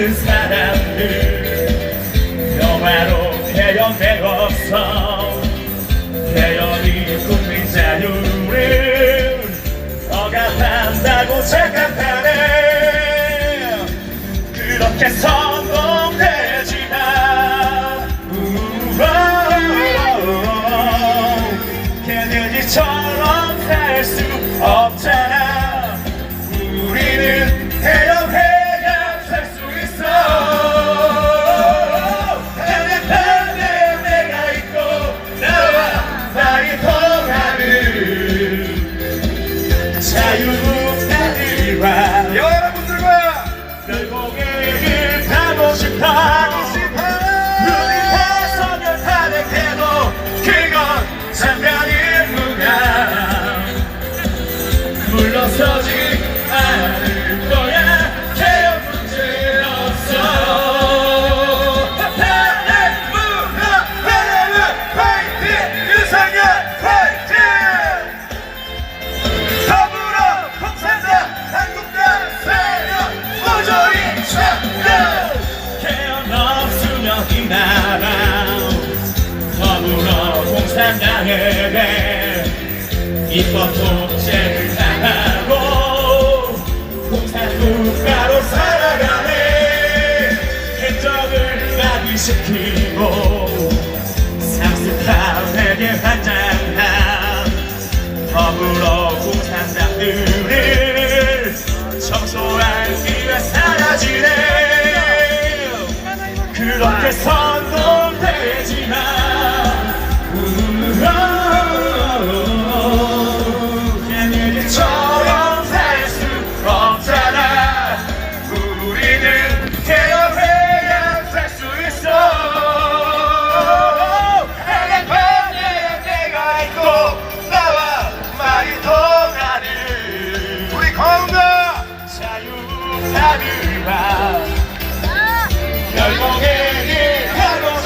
모든 사람들 영화로 태연되었어. 태연이 꿈인 자유를 억압한다고 착각하네. 그렇게 성공되지만 걔네들처 자유 공산당에게 입법 독재를 당하고 공산국가로 살아가네. 혜적을 마비시키고 상습한 회계 환장한 더불어 공산당들을 청소한 기회 사라지네. 그렇게 선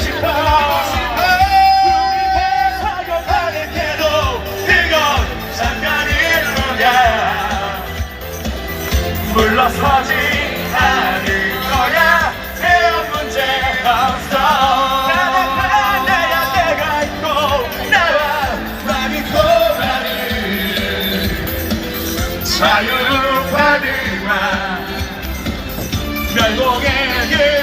싶어. 사격하는 태도 그건 잠깐일 뿐이야 물러서지 않을 거야. 태연 문제 없어. 나는 내야 내가 있고 나와 많이 통하는 자유 again.